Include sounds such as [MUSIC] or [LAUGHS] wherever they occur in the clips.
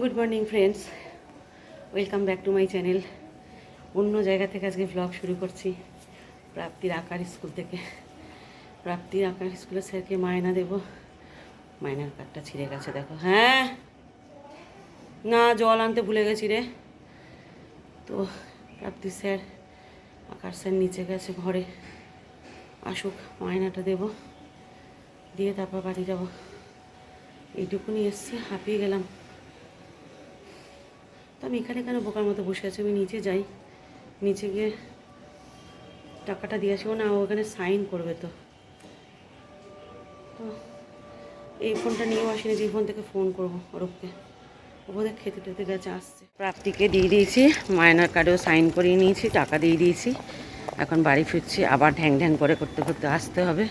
Good morning friends welcome back to my channel অন্য জায়গা থেকে আজকে ব্লগ শুরু করছি। প্রাপ্তির আঁকার স্কুল থেকে। প্রাপ্তির আঁকার স্কুলের স্যারকে মায়না দেব। মায়নার কার্ডটা ছিঁড়ে গেছে, দেখো। হ্যাঁ? না, জল আনতে ভুলে গেছি রে। তো, প্রাপ্তি স্যার, আঁকার স্যার নিচে গেছে ঘরে। আসুক, মায়নাটা দেব। দিয়ে তারপর বাড়ি যাব। এইটুকুনি এসছি, হাঁপিয়ে গেলাম। তো আমি এখানে কেন বোকার মতো বসে আছি? আমি নিচে যাই। নিচে গিয়ে টাকাটা দিয়ে আসব। না ওখানে সাইন করবে তো। তো এই ফোনটা নিয়েও আসিনি, যে ফোন থেকে ফোন করব ওরককে ওদের খেতে টেতে গেছে, আসছে। প্রাপ্তিকে দিয়ে দিয়েছি মায়নার কার্ডেও সাইন করিয়ে নিয়েছি, টাকা দিয়ে দিয়েছি। এখন বাড়ি ফিরছি, আবার ঢ্যাং ঢ্যাং করে করতে করতে আসতে হবে।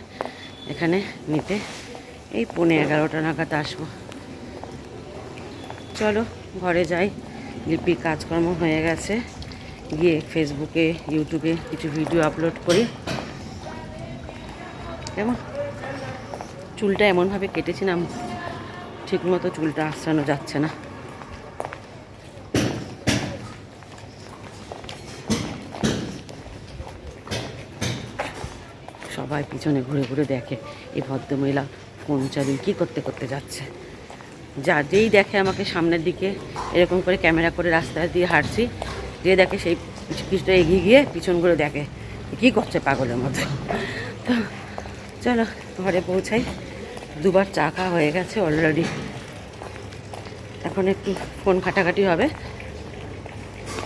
এখানে নিতে। এই পৌনে এগারোটা নাগাদ আসব। চলো, ঘরে যাই। লিপির কাজকর্ম হয়ে গেছে। গিয়ে ফেসবুকে ইউটিউবে কিছু ভিডিও আপলোড করি। কেমন? চুলটা এমনভাবে কেটেছিলাম, ঠিকমতো চুলটা আশ্রানো যাচ্ছে না। সবাই পিছনে ঘুরে ঘুরে দেখে, এই ভদ্রমহিলা ফোন চালিয়ে কী করতে করতে যাচ্ছে। যা যেই দেখে আমাকে সামনের দিকে এরকম করে ক্যামেরা করে রাস্তা দিয়ে হাঁটছি যে দেখে সেই কিছুটা এগিয়ে গিয়ে পিছন করে দেখে কী করছে পাগলের মতো। তো চলো ঘরে পৌঁছাই। দুবার চা খাওয়া হয়ে গেছে অলরেডি এখন একটু ফোন ঘাটাঘাটি হবে।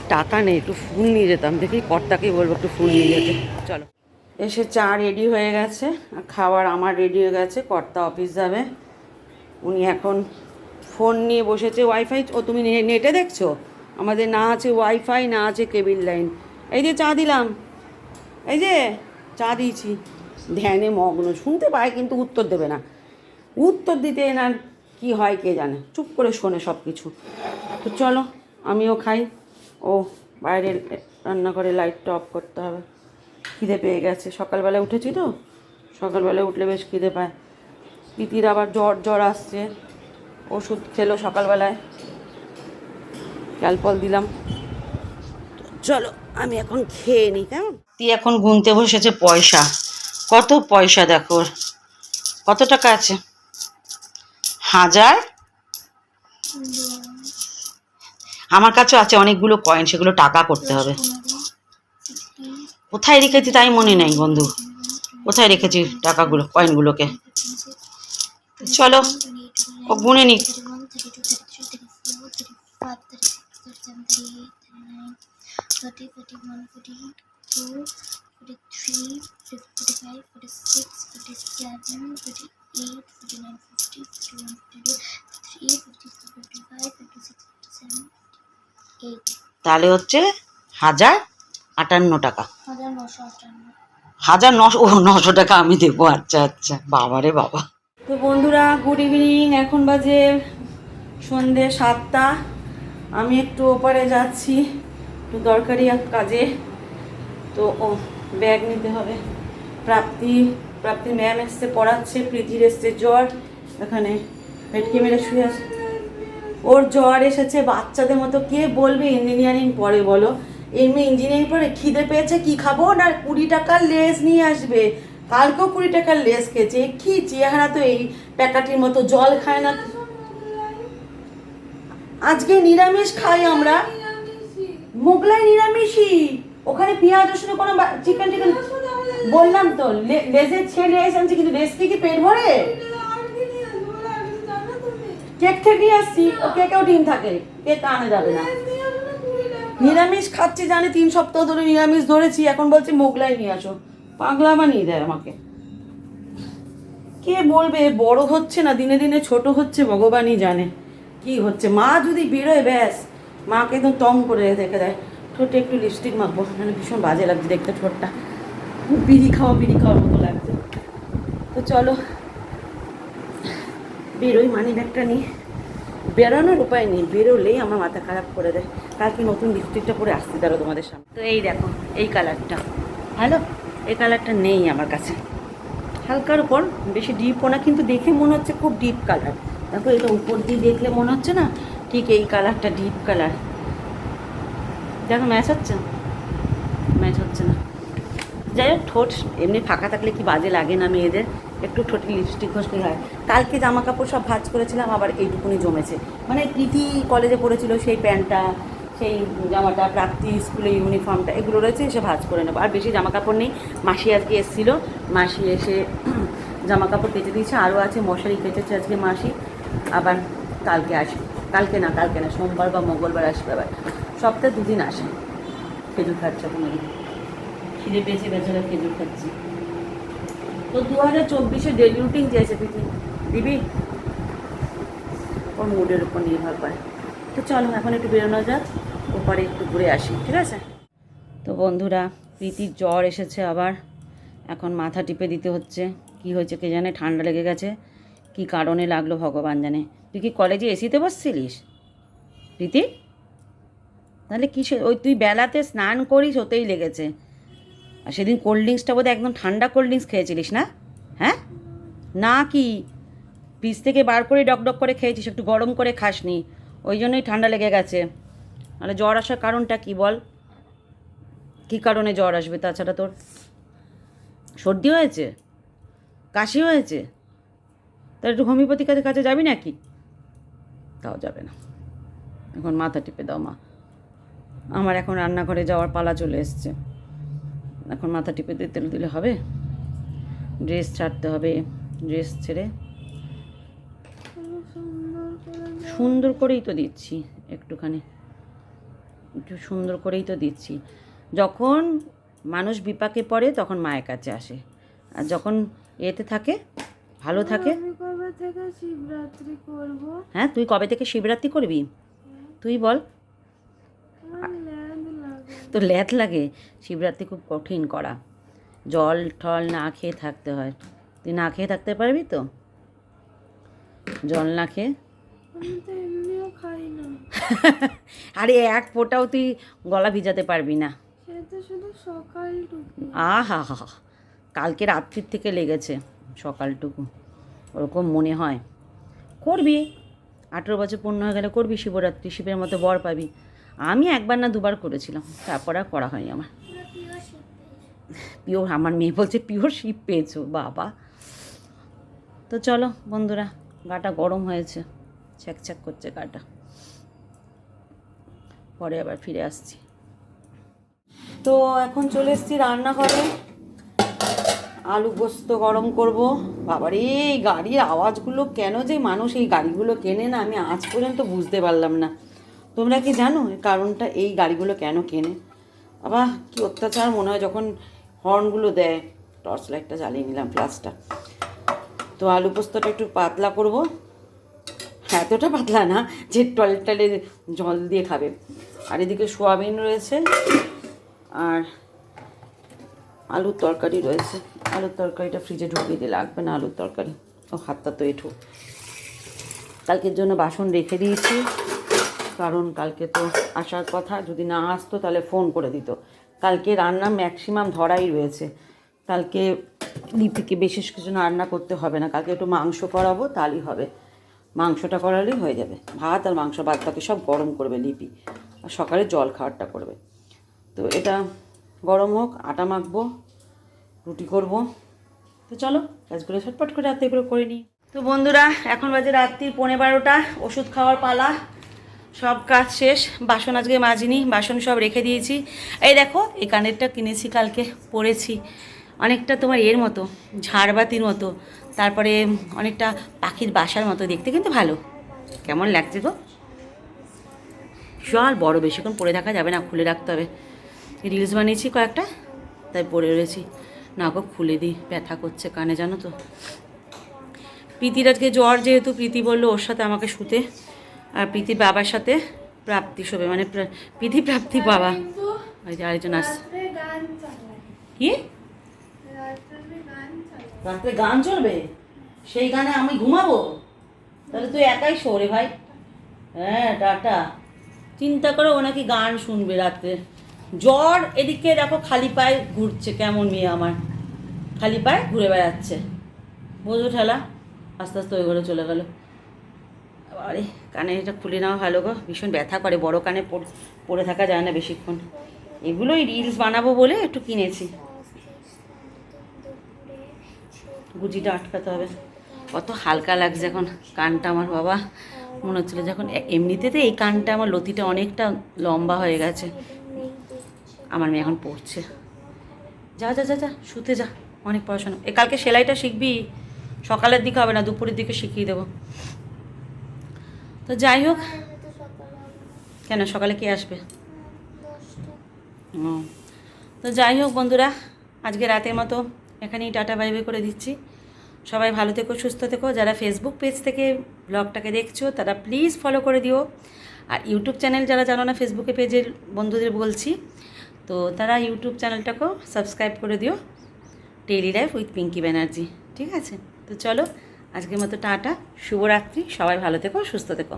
টাকা নেই, একটু ফুল নিয়ে যেতাম। দেখি কর্তাকেই বলব একটু ফুল নিয়ে যেতে। চলো। এসে চা রেডি হয়ে গেছে খাবার আমার রেডি হয়ে গেছে, কর্তা অফিস যাবে। উনি এখন ফোন নিয়ে বসেছে ওয়াইফাই ও তুমি নেটে দেখছ? আমাদের না আছে ওয়াইফাই না আছে কেবিল লাইন। এই যে চা দিলাম। এই যে চা দিয়েছি। ধ্যানে মগ্ন, শুনতে পায় কিন্তু উত্তর দেবে না। উত্তর দিতে এনার কি হয় কে জানে? চুপ করে শোনে সব কিছু তো চলো, আমিও খাই। ও, বাইরে রান্নাঘরে লাইটটা অফ করতে হবে। খিদে পেয়ে গেছে। সকালবেলা উঠেছি তো? সকালবেলা উঠলে বেশ খিদে পায়। পিতির আবার জ্বর জ্বর আসছে। ওষুধ খেলো সকালবেলায়। ক্যালপল দিলাম। চলো আমি এখন খেয়ে নিই কেমন? তুই এখন গুনতে বসেছে পয়সা। কত পয়সা দেখো ওর। কত টাকা আছে? হাজার? আমার কাছেও আছে অনেকগুলো কয়েন সেগুলো টাকা করতে হবে। কোথায় রেখেছি তাই মনে নেই বন্ধু। কোথায় রেখেছি টাকাগুলো কয়েনগুলোকে চলো। ও fifty-seven, eight. তাহলে হচ্ছে হাজার আটান্ন টাকা হাজার নশো টাকা আমি দেবো আচ্ছা আচ্ছা বাবা রে বাবা বন্ধুরা গুড ইভিনিং এখন বাজে সন্ধে সাতটা। আমি একটু ওপারে যাচ্ছি, একটু দরকারি কাজে। তো, ও ব্যাগ নিতে হবে। প্রাপ্তি প্রাপ্তি ম্যাম এসছে, পড়াচ্ছে, প্রীতির এসছে জ্বর। এখানে ভেটকি মেরে শুয়ে আছে। ওর জ্বর এসেছে, বাচ্চাদের মতো কে বলবে ইঞ্জিনিয়ারিং পরে বলো? এমনি ইঞ্জিনিয়ারিং পরে খিদে পেয়েছে, কি খাব? না কুড়ি টাকার লেস নিয়ে আসবে। কালকেও কুড়ি টাকার লেস খেয়েছে। কি চেহারা তো এই প্যাকাটির মতো, জল খায় না। আজকে নিরামিষ খাই আমরা। মোগলাই নিরামিষই। ওখানে পেঁয়াজ, রসুন, কোনো চিকেন টিকেন বললাম তো লেজের ছেড়ে লেস আনছি, কিন্তু লেস কি পেট ভরে? কেক থেকেই আসছি, ও কেকেও ডিম থাকে, কেক আনা যাবে না। নিরামিষ খাচ্ছি জানি, তিন সপ্তাহ ধরে নিরামিষ ধরেছি, এখন বলছি মোগলাই নিয়ে আসো। পাগলা বানিয়ে দেয় আমাকে। কে বলবে, বড় হচ্ছে না, দিনে দিনে ছোট হচ্ছে, ভগবানই জানে কি হচ্ছে। মা যদি বেরোয়, ব্যাস, মাকে একদম টং করে রেখে দেয়। ঠোঁটে একটু লিপস্টিক মাখবো মানে ভীষণ বাজে লাগছে দেখতে ঠোঁটটা। বিড়ি খাওয়া, বিড়ি খাওয়ার মতো লাগছে। তো চলো, বেরোই মানি ব্যাগটা নিয়ে বেরোনোর উপায় নেই, বেরোলেই আমার মাথা খারাপ করে দেয়। কালকে নতুন লিপস্টিকটা পরে আসতে দাঁড়ো তোমাদের সামনে। তো এই দেখো, এই কালারটা হ্যালো এই কালারটা নেই আমার কাছে। হালকার উপর, বেশি ডিপও না, কিন্তু দেখে মনে হচ্ছে খুব ডিপ কালার দেখো, এটা উপর দিয়ে দেখলে মনে হচ্ছে না ঠিক এই কালারটা ডিপ কালার দেখো ম্যাচ হচ্ছে? ম্যাচ হচ্ছে না। যাই হোক, ঠোঁট এমনি ফাঁকা থাকলে কি বাজে লাগে না মেয়েদের? একটু ঠোঁটে লিপস্টিক ঘষলে হয়। কালকে জামা কাপড় সব ভাজ করেছিলাম, আবার এইটুকুনি জমেছে। মানে প্রীতি কলেজে পড়েছিল সেই প্যান্টটা। সেই জামাটা, প্রাপ্তি স্কুলে ইউনিফর্মটা, এগুলো রয়েছে, এসে ভাজ করে নেব। আর বেশি জামা কাপড় নেই। মাসি আজকে এসেছিল। মাসি এসে [CLEARS THROAT] জামা কাপড় কেটে দিয়েছে। আরও আছে, মশারি কেটেছে আজকে মাসি। আবার কালকে আসবে। কালকে না কালকে না, সোমবার বা মঙ্গলবার আসবে আবার। সপ্তাহে দুদিন আসে। খেজুর খাচ্ছে কোনো দিন খিদে পেয়েছে, বেচারা খেজুর খাচ্ছি। তো দু হাজার চব্বিশে ডেলি রুটিন চেয়েছে দিদি দিবি ওর মুডের উপর নির্ভর করে। তো চলো, এখন একটু বেরোনো যাক। ওপারে একটু ঘুরে আসি, ঠিক আছে? তো বন্ধুরা, প্রীতির জ্বর এসেছে আবার। এখন মাথা টিপে দিতে হচ্ছে। কি হয়েছে কে জানে? ঠান্ডা লেগে গেছে। কি কারণে লাগল ভগবান জানে। তুই কি কলেজে এসিতে বসছিলিস? প্রীতি? তাহলে কিসে? ওই তুই বেলাতে স্নান করিস, ওতেই লেগেছে। আর সেদিন কোল্ড ড্রিঙ্কসটা বোধহয় একদম ঠান্ডা কোল্ড ড্রিঙ্কস খেয়েছিলিস না? হ্যাঁ? না কি? ফ্রিজ থেকে বার করে ডক ডক করে খেয়েছিস, একটু গরম করে খাসনি। ওই জন্যই ঠান্ডা লেগে গেছে। মানে জ্বর আসার কারণটা কি বল? কী কারণে জ্বর আসবে তাছাড়া তোর? সর্দি হয়েছে? কাশি হয়েছে? তাহলে একটু হোমিওপ্যাথিকের কাছে যাবি নাকি? তাও যাবে না। এখন মাথা টিপে দাও মা। আমার এখন রান্নাঘরে যাওয়ার পালা চলে এসছে। এখন মাথা টিপে দিয়ে তেল দিলে হবে? ড্রেস ছাড়তে হবে, ড্রেস ছেড়ে। সুন্দর করেই তো দিচ্ছি একটুখানি। একটু সুন্দর করেই তো দিচ্ছি। যখন মানুষ বিপাকে পড়ে তখন মায়ের কাছে আসে। আর যখন এতে থাকে ভালো থাকে। আমি কবে থেকে শিবরাত্রি করব? হ্যাঁ তুই কবে থেকে শিবরাত্রি করবি? তুই বল। তো ল্যাথ লাগে। শিবরাত্রি খুব কঠিন করা। জল টল না খেয়ে থাকতে হয়। তুই না খেয়ে থাকতে পারবি তো? জল না খেয়ে [LAUGHS] আরে এক ফোঁটাও তুই গলা ভিজাতে পারবি না। আহা হা হা কালকে রাত্রির থেকে লেগেছে সকালটুকু। ওরকম মনে হয়। করবি আঠেরো বছর পূর্ণ হয়ে গেলে করবি শিবরাত্রি শিবের মতো বর পাবি। আমি একবার না দুবার করেছিলাম তারপর আর করা হয়নি আমার। পিওর আমার মেয়ে বলছে পিওর শিব পেয়েছ বাবা। তো চলো বন্ধুরা গাটা গরম হয়েছে। ছ্যাক করছে গাটা। পরে আবার ফিরে আসছি। তো এখন চলে এসছি রান্নাঘরে। আলু পোস্ত গরম করব। বাবার, এই গাড়ির আওয়াজগুলো কেন যে মানুষ এই গাড়িগুলো কেনে না, আমি আজ পর্যন্ত বুঝতে পারলাম না। তোমরা কি জানো কারণটা? এই গাড়িগুলো কেন কেনে? আবার কি অত্যাচার মনে হয় যখন হর্নগুলো দেয়। টর্চ লাইটটা জ্বালিয়ে নিলাম ফ্লাসটা তো আলু পোস্তটা একটু পাতলা করব। এতটা পাতলা না, যে টলে টলে জল দিয়ে খাবে। আর এদিকে সোয়াবিন রয়েছে, আর আলুর তরকারি রয়েছে। আলুর তরকারিটা ফ্রিজে ঢুকিয়ে দিয়ে লাগবে না আলুর তরকারি। ও হাতটা তো এঠু। কালকের জন্য বাসন রেখে দিয়েছি, কারণ কালকে তো আসার কথা। যদি না আসতো তাহলে ফোন করে দিত। কালকে রান্না ম্যাক্সিমাম ধরাই রয়েছে। কালকে লিপিকে বিশেষ কিছু রান্না করতে হবে না। কালকে একটু মাংস করাবো, তাহলেই হবে। মাংসটা করালেই হয়ে যাবে। ভাত আর মাংস বাদ বাকি সব গরম করবে লিপি। আর সকালে জল খাওয়ারটা করবে। তো এটা গরম হোক, আটা মাখবো, রুটি করব। তো চলো, কাজগুলো ছটপট করে রাত্রে এগুলো করে নিই। তো বন্ধুরা, এখন বাজে রাত্রি পৌনে বারোটা। ওষুধ খাওয়ার পালা। সব কাজ শেষ। বাসন আজকে মাজিনি, বাসন সব রেখে দিয়েছি। এই দেখো, এই কানেরটা কিনেছি কালকে, পরেছি। অনেকটা তোমার এর মতো, ঝাড়বাতির মতো। তারপরে অনেকটা পাখির বাসার মতো দেখতে কিন্তু ভালো। কেমন লাগছে গো? বিশাল বড় বেশিক্ষণ পরে থাকা যাবে না খুলে রাখতে হবে। রিলস বানিয়েছি কয়েকটা তাই পরে রয়েছি। না গো খুলে দিই ব্যথা করছে কানে জানো তো। প্রীতির আজকে জ্বর যেহেতু প্রীতি বলল ওর সাথে আমাকে শুতে আর প্রীতির বাবার সাথে প্রাপ্তি শোবে মানে প্রা- প্রীতি প্রাপ্তি বাবা। ওই যে আরেকজন আসছে। কি? রাত্রে গান চলবে? সেই গানে আমি ঘুমাবো? তাহলে তুই একাই শো রে ভাই। হ্যাঁ টাটা। চিন্তা করো ও নাকি গান শুনবে রাত্রে। জ্বর এদিকে দেখো খালি পায়ে ঘুরছে, কেমন মেয়ে আমার। খালি পায়ে ঘুরে বেড়াচ্ছে। বোঝো ঠেলা, আস্তে আস্তে ওই ঘরে চলে গেলো। আরে, কানে এটা খুলে নেওয়া ভালো গো। ভীষণ ব্যথা করে, বড় কানে পড়ে থাকা যায় না বেশিক্ষণ। এগুলোই রিলস বানাবো বলে একটু কিনেছি। গুজিটা আটকাতে হবে। কত হালকা লাগছে এখন কানটা আমার বাবা। মনে হচ্ছিল যখন এ- এমনিতে এই কানটা আমার লতিটা অনেকটা লম্বা হয়ে গেছে। আমার মেয়ে এখন পড়ছে। যা যা যা যা, শুতে যা, অনেক পড়াশোনা। এ কালকে সেলাইটা শিখবি, সকালের দিকে হবে না, দুপুরের দিকে শিখিয়ে দেবো। তো যাই হোক, কেন সকালে কে আসবে? তো যাই হোক বন্ধুরা, আজকে রাতের মতো এখানেই টাটা বাই বাই করে দিচ্ছি। সবাই ভালো থেকো, সুস্থ থেকো। যারা ফেসবুক পেজ থেকে ব্লগটাকে দেখছ, তারা প্লিজ ফলো করে দিও। আর ইউটিউব চ্যানেল যারা জানো না ফেসবুকে পেজের বন্ধুদের বলছি, তো তারা ইউটিউব চ্যানেলটাকেও সাবস্ক্রাইব করে দিও। Daily life with Pinky Banerjee ঠিক আছে? তো চলো, আজকের মতো টাটা, শুভরাত্রি, সবাই ভালো থেকো, সুস্থ থেকো।